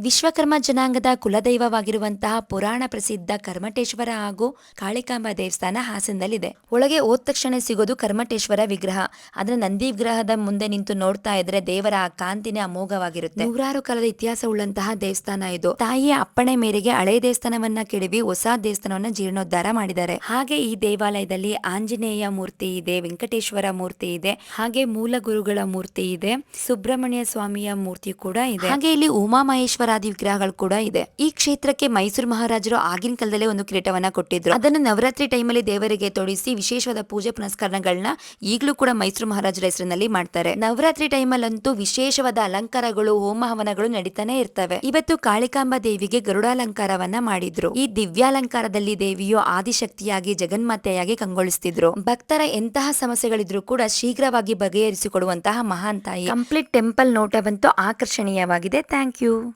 ವಿಶ್ವಕರ್ಮ ಜನಾಂಗದ ಕುಲದೈವವಾಗಿರುವಂತಹ ಪುರಾಣ ಪ್ರಸಿದ್ಧ ಕರ್ಮಟೇಶ್ವರ ಹಾಗೂ ಕಾಳಿಕಾಂಬ ದೇವಸ್ಥಾನ ಹಾಸನದಲ್ಲಿದೆ. ಒಳಗೆ ಹೋದ ತಕ್ಷಣ ಸಿಗೋದು ಕರ್ಮಟೇಶ್ವರ ವಿಗ್ರಹ. ಆದ್ರೆ ನಂದಿ ವಿಗ್ರಹದ ಮುಂದೆ ನಿಂತು ನೋಡ್ತಾ ಇದ್ರೆ ದೇವರ ಆ ಕಾಂತಿನೇ ಅಮೋಘವಾಗಿರುತ್ತೆ. ನೂರಾರು ಕಾಲದ ಇತಿಹಾಸ ಉಳ್ಳಂತಹ ದೇವಸ್ಥಾನ ಇದು. ತಾಯಿಯ ಅಪ್ಪಣೆ ಮೇರೆಗೆ ಹಳೆ ದೇವಸ್ಥಾನವನ್ನ ಕೆಡವಿ ಹೊಸ ದೇವಸ್ಥಾನವನ್ನ ಜೀರ್ಣೋದ್ಧಾರ ಮಾಡಿದ್ದಾರೆ. ಹಾಗೆ ಈ ದೇವಾಲಯದಲ್ಲಿ ಆಂಜನೇಯ ಮೂರ್ತಿ ಇದೆ, ವೆಂಕಟೇಶ್ವರ ಮೂರ್ತಿ ಇದೆ, ಹಾಗೆ ಮೂಲ ಗುರುಗಳ ಮೂರ್ತಿ ಇದೆ, ಸುಬ್ರಹ್ಮಣ್ಯ ಸ್ವಾಮಿಯ ಮೂರ್ತಿ ಕೂಡ ಇದೆ. ಹಾಗೆ ಇಲ್ಲಿ ಉಮಾ ಮಹೇಶ್ವರಾದಿ ವಿಗ್ರಹಗಳು ಕೂಡ ಇದೆ. ಈ ಕ್ಷೇತ್ರಕ್ಕೆ ಮೈಸೂರು ಮಹಾರಾಜರು ಆಗಿನ ಕಾಲದಲ್ಲೇ ಒಂದು ಕಿರೀಟವನ್ನ ಕೊಟ್ಟಿದ್ರು. ಅದನ್ನು ನವರಾತ್ರಿ ಟೈಮಲ್ಲಿ ದೇವರಿಗೆ ತೊಡಿಸಿ ವಿಶೇಷವಾದ ಪೂಜೆ ಪುನಸ್ಕಾರಗಳನ್ನ ಈಗಲೂ ಕೂಡ ಮೈಸೂರು ಮಹಾರಾಜರ ಹೆಸರಿನಲ್ಲಿ ಮಾಡ್ತಾರೆ. ನವರಾತ್ರಿ ಟೈಮಲ್ಲಂತೂ ವಿಶೇಷವಾದ ಅಲಂಕಾರಗಳು, ಹೋಮ ಹವನಗಳು ನಡೀತಾನೆ ಇರ್ತವೆ. ಇವತ್ತು ಕಾಳಿಕಾಂಬ ದೇವಿಗೆ ಗರುಡಾಲಂಕಾರವನ್ನ ಮಾಡಿದ್ರು. ಈ ದಿವ್ಯಾಲಂಕಾರದಲ್ಲಿ ದೇವಿಯು ಆದಿಶಕ್ತಿಯಾಗಿ, ಜಗನ್ಮಾತೆಯಾಗಿ ಕಂಗೊಳಿಸ್ತಿದ್ರು. ಭಕ್ತರ ಎಂತಹ ಸಮಸ್ಯೆಗಳಿದ್ರು ಕೂಡ ಶೀಘ್ರವಾಗಿ ಬಗೆಹರಿಸಿಕೊಡುವಂತಹ ಮಹಾನ್ ತಾಯಿ. ಕಂಪ್ಲೀಟ್ ಟೆಂಪಲ್ ನೋಟವಂತೂ ಆಕರ್ಷಣೀಯವಾಗಿದೆ. Thank you.